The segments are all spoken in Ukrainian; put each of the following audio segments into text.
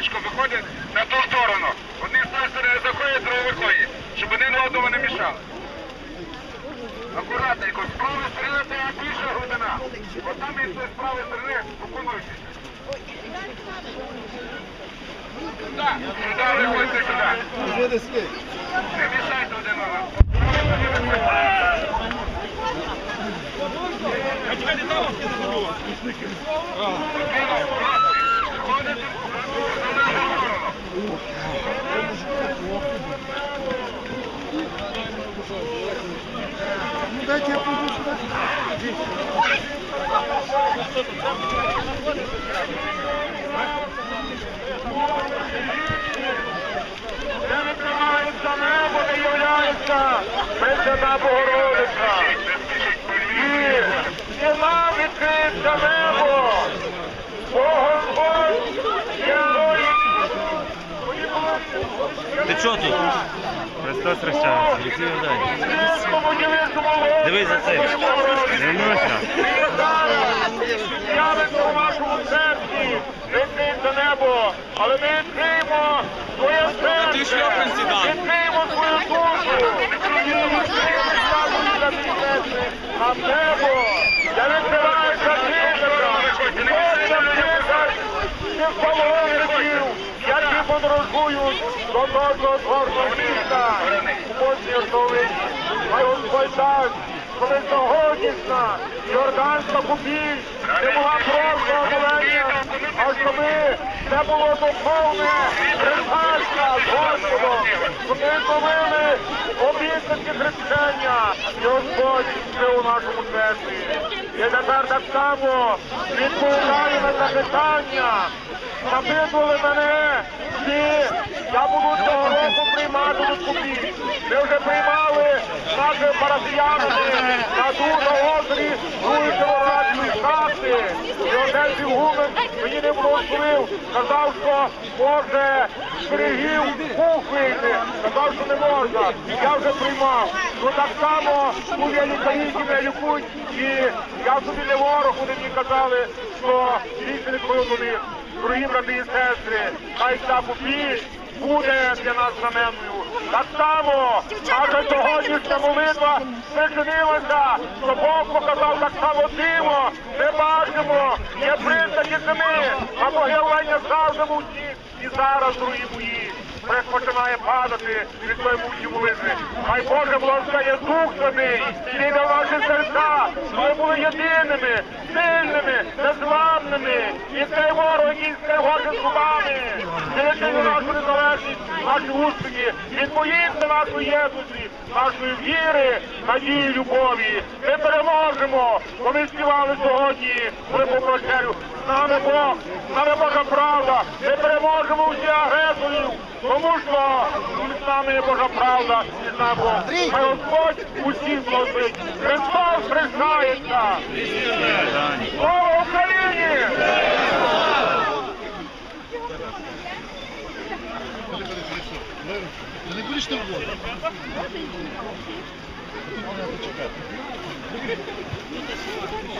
річку виходять на ту сторону. Одні з тої сторони заходять, другий виходять, щоб вони не одному не мішали. Акуратненько, з правої сторони це більша глибина. От там тої з правої сторони окунуйтесь. Сюди, виходьте сюди. Не мішайте один одному. Ходите на сторону. Де ви тримаєте небо, не являється Пресвята Богородиця. І ціна відкриється небо. Бо Господь герой. Ти чого тут? Христос хрещається. Відповідай. Дивись Дивись за цим. Дивлюся. Явиться у вашому серці, відкрийте небо, але ми відкриємо своє серце, відкриємо свою душу, відкриємо своє серце, а небо, відкривається книжка, Божа книга, всіх паломників, які подорожують до нашого згорного міста, у Босній Столиці. Хай Господь коли сьогоднішня Йорданська купіль не була просто молення, а щоб це було духовне хрещення з Господом, ми зловили обітниці хрещення, і Господь жив у нашому серці. І тепер так само відповідаю на запитання, запитували мене, чи я буду цього року приймати до купіль. Ми вже приймали нашими парафіянами на дуже другої северації шахти. І один Сівгумен мені не благословив, казав, що може берегів вийти. Казав, що не можна. Я вже приймав. Ну так само тут є лікарі, які мене лікують, і я собі не ворог, вони мені казали, що ліки не них. Дорогі брати і сестри, хай ця купіль буде для нас знаменною. Так само наша сьогоднішня молитва причинилася, що Бог показав так само диво. Ми бачимо, є признаки зими, а могилення завжди мовчить. І зараз, дорогі мої, прес починає падати від тої мучі молитви. Хай Боже благословляє Дух Святий, зійде в наші серця, ми були єдиними, сильними, незламними. І цей ворог, який стривожить зубами, дивиться на нашу незалежність, наші успіхи, боїться нашої єдності, нашої віри, надії, любові. Ми переможемо, бо ми співали сьогодні, коли по вечерю. З нами Бог, з нами Божа правда. Ми переможемо усіх агресорів, тому що з нами є Божа правда, і з нами Бог. Хай Господь усіх благословить. Христос хрещається! Слава Не будеш ти в воду.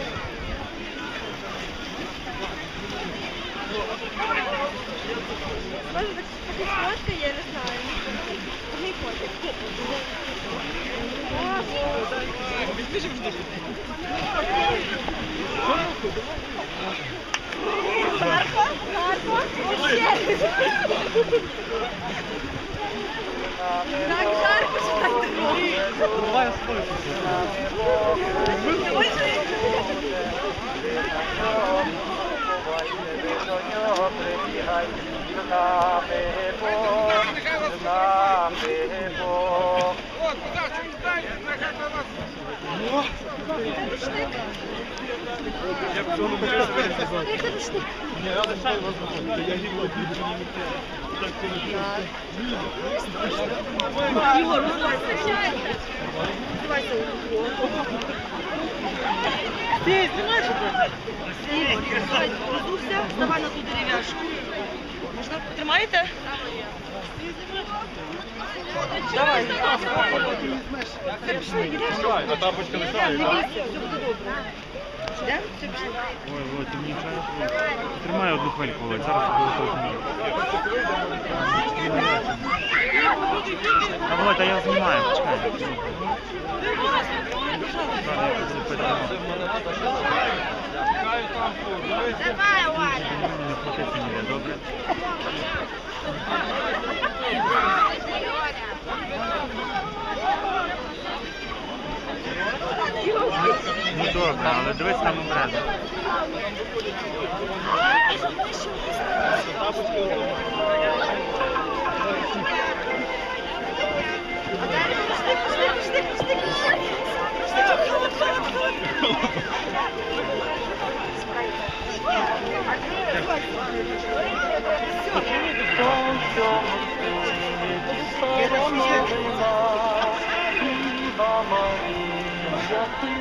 Может быть, фотка, я не знаю. Не ходит. Марко, Марко, Так жарко, що так Давай я спою. Не можеш? Я не знаю, я не Ігор, ну Ти знімаєш? Ігор, розувся, вставай на ту дерев'яшку. Можна? Тримаєте? Давай. Давай. А тапочка лишає, так? Йдемо? Це вже. Ой, Володь, ти мені робиш. Тримай одну хвильку, Володь, зараз я буду. А Володь, а я знімаю. Зараз я пити. Давай, Валя. Не хватиться ніде, добре? Ну добре, але дивись там умре.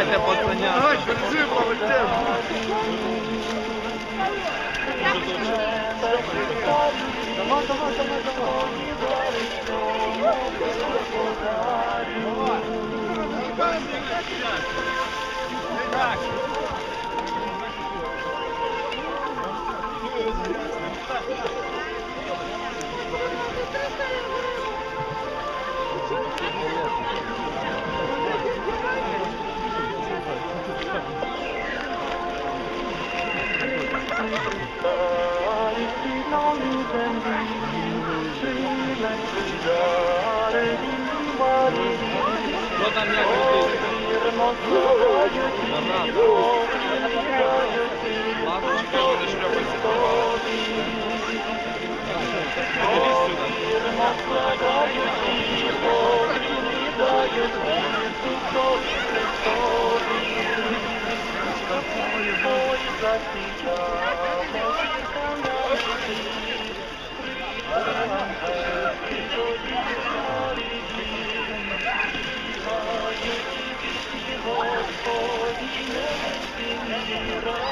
Давайте, пацаня. Давай, держи, полетим. Давай, давай, давай, давай. Ладно, чекай, вони шльопаються. Іди сюди. Палки немає, просто рідна палка якась. Я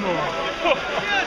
Yeah.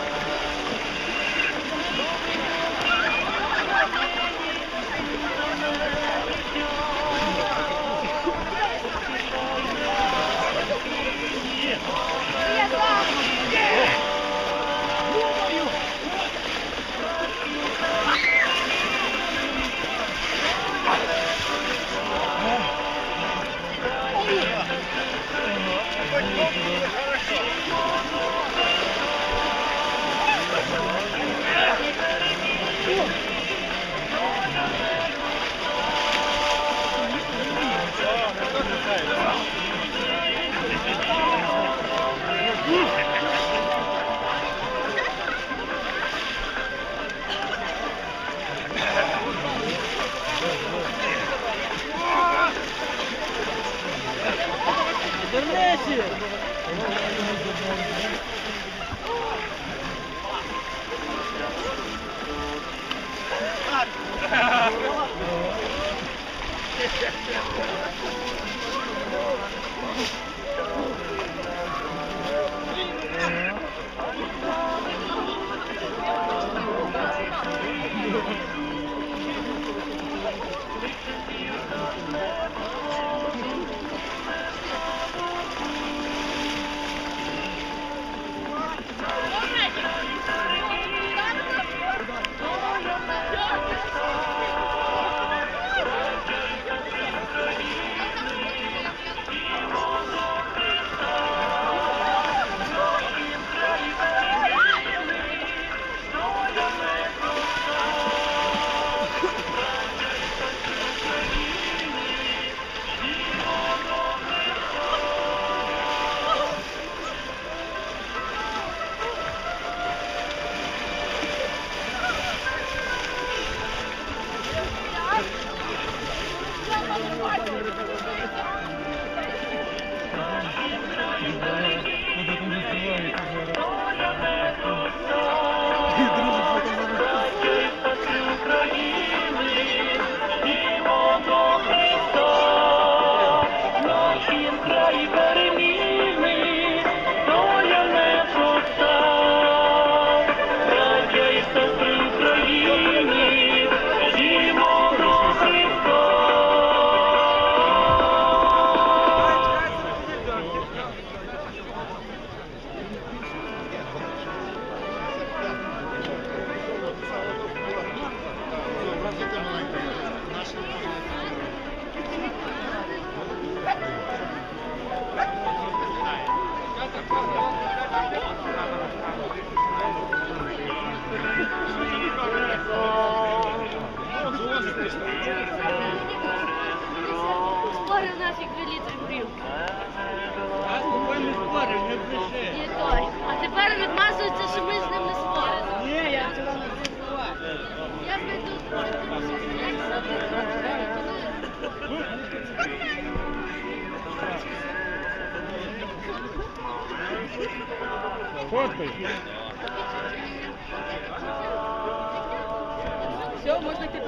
А тепер відмазується, що ми з ним не спорили. Ні, я цього не. Я як Фоткай. Все, можна йти